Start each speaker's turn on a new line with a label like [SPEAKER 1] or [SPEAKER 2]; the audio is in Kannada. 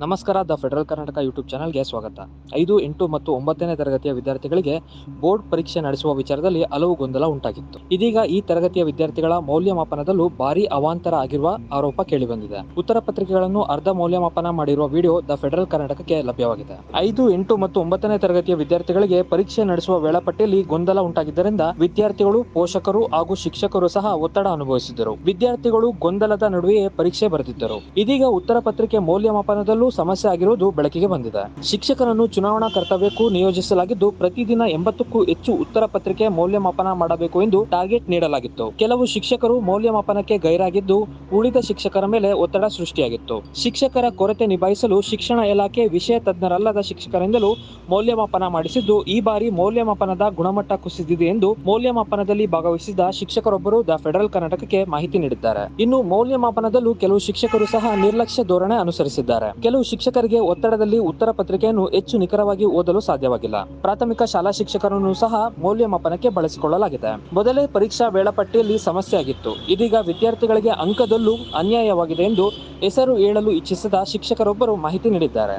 [SPEAKER 1] ನಮಸ್ಕಾರ, ದ ಫೆಡರಲ್ ಕರ್ನಾಟಕ ಯೂಟ್ಯೂಬ್ ಚಾನಲ್ಗೆ ಸ್ವಾಗತ. ಐದು, ಎಂಟು ಮತ್ತು ಒಂಬತ್ತನೇ ತರಗತಿಯ ವಿದ್ಯಾರ್ಥಿಗಳಿಗೆ ಬೋರ್ಡ್ ಪರೀಕ್ಷೆ ನಡೆಸುವ ವಿಚಾರದಲ್ಲಿ ಹಲವು ಗೊಂದಲ ಉಂಟಾಗಿತ್ತು. ಇದೀಗ ಈ ತರಗತಿಯ ವಿದ್ಯಾರ್ಥಿಗಳ ಮೌಲ್ಯಮಾಪನದಲ್ಲೂ ಭಾರಿ ಅವಾಂತರ ಆಗಿರುವ ಆರೋಪ ಕೇಳಿಬಂದಿದೆ. ಉತ್ತರ ಪತ್ರಿಕೆಗಳನ್ನು ಅರ್ಧ ಮೌಲ್ಯಮಾಪನ ಮಾಡಿರುವ ವಿಡಿಯೋ ದ ಫೆಡರಲ್ ಕರ್ನಾಟಕಕ್ಕೆ ಲಭ್ಯವಾಗಿದೆ. ಐದು, ಎಂಟು ಮತ್ತು ಒಂಬತ್ತನೇ ತರಗತಿಯ ವಿದ್ಯಾರ್ಥಿಗಳಿಗೆ ಪರೀಕ್ಷೆ ನಡೆಸುವ ವೇಳಾಪಟ್ಟಿಯಲ್ಲಿ ಗೊಂದಲ ಉಂಟಾಗಿದ್ದರಿಂದ ವಿದ್ಯಾರ್ಥಿಗಳು ಪೋಷಕರು ಹಾಗೂ ಶಿಕ್ಷಕರು ಸಹ ಒತ್ತಡ ಅನುಭವಿಸಿದ್ದರು. ವಿದ್ಯಾರ್ಥಿಗಳು ಗೊಂದಲದ ನಡುವೆಯೇ ಪರೀಕ್ಷೆ ಬರೆದಿದ್ದರು. ಇದೀಗ ಉತ್ತರ ಪತ್ರಿಕೆ ಮೌಲ್ಯಮಾಪನದಲ್ಲೂ ಸಮಸ್ಯೆ ಆಗಿರುವುದು ಬೆಳಕಿಗೆ ಬಂದಿದೆ. ಶಿಕ್ಷಕರನ್ನು ಚುನಾವಣಾ ಕರ್ತವ್ಯಕ್ಕೂ ನಿಯೋಜಿಸಲಾಗಿದ್ದು ಪ್ರತಿದಿನ ಎಂಬತ್ತಕ್ಕೂ ಹೆಚ್ಚು ಉತ್ತರ ಪತ್ರಿಕೆ ಮೌಲ್ಯಮಾಪನ ಮಾಡಬೇಕು ಎಂದು ಟಾರ್ಗೆಟ್ ನೀಡಲಾಗಿತ್ತು. ಕೆಲವು ಶಿಕ್ಷಕರು ಮೌಲ್ಯಮಾಪನಕ್ಕೆ ಗೈರಾಗಿದ್ದು ಉಳಿದ ಶಿಕ್ಷಕರ ಮೇಲೆ ಒತ್ತಡ ಸೃಷ್ಟಿಯಾಗಿತ್ತು. ಶಿಕ್ಷಕರ ಕೊರತೆ ನಿಭಾಯಿಸಲು ಶಿಕ್ಷಣ ಇಲಾಖೆ ವಿಷಯ ತಜ್ಞರಲ್ಲದ ಶಿಕ್ಷಕರಿಂದಲೂ ಮೌಲ್ಯಮಾಪನ ಮಾಡಿಸಿದ್ದು ಈ ಬಾರಿ ಮೌಲ್ಯಮಾಪನದ ಗುಣಮಟ್ಟ ಕುಸಿದಿದೆ ಎಂದು ಮೌಲ್ಯಮಾಪನದಲ್ಲಿ ಭಾಗವಹಿಸಿದ ಶಿಕ್ಷಕರೊಬ್ಬರು ದ ಫೆಡರಲ್ ಕರ್ನಾಟಕಕ್ಕೆ ಮಾಹಿತಿ ನೀಡಿದ್ದಾರೆ. ಇನ್ನು ಮೌಲ್ಯಮಾಪನದಲ್ಲೂ ಕೆಲವು ಶಿಕ್ಷಕರು ಸಹ ನಿರ್ಲಕ್ಷ್ಯ ಧೋರಣೆ ಅನುಸರಿಸಿದ್ದಾರೆ. ಕೆಲವು ಶಿಕ್ಷಕರಿಗೆ ಒತ್ತಡದಲ್ಲಿ ಉತ್ತರ ಪತ್ರಿಕೆಯನ್ನು ಹೆಚ್ಚು ನಿಖರವಾಗಿ ಓದಲು ಸಾಧ್ಯವಾಗಿಲ್ಲ. ಪ್ರಾಥಮಿಕ ಶಾಲಾ ಶಿಕ್ಷಕರನ್ನು ಸಹ ಮೌಲ್ಯಮಾಪನಕ್ಕೆ ಬಳಸಿಕೊಳ್ಳಲಾಗಿದೆ. ಮೊದಲೇ ಪರೀಕ್ಷಾ ವೇಳಾಪಟ್ಟಿಯಲ್ಲಿ ಸಮಸ್ಯೆ ಆಗಿತ್ತು. ಇದೀಗ ವಿದ್ಯಾರ್ಥಿಗಳಿಗೆ ಅಂಕದಲ್ಲೂ ಅನ್ಯಾಯವಾಗಿದೆ ಎಂದು ಹೆಸರು ಹೇಳಲು ಇಚ್ಛಿಸದ ಶಿಕ್ಷಕರೊಬ್ಬರು ಮಾಹಿತಿ ನೀಡಿದ್ದಾರೆ.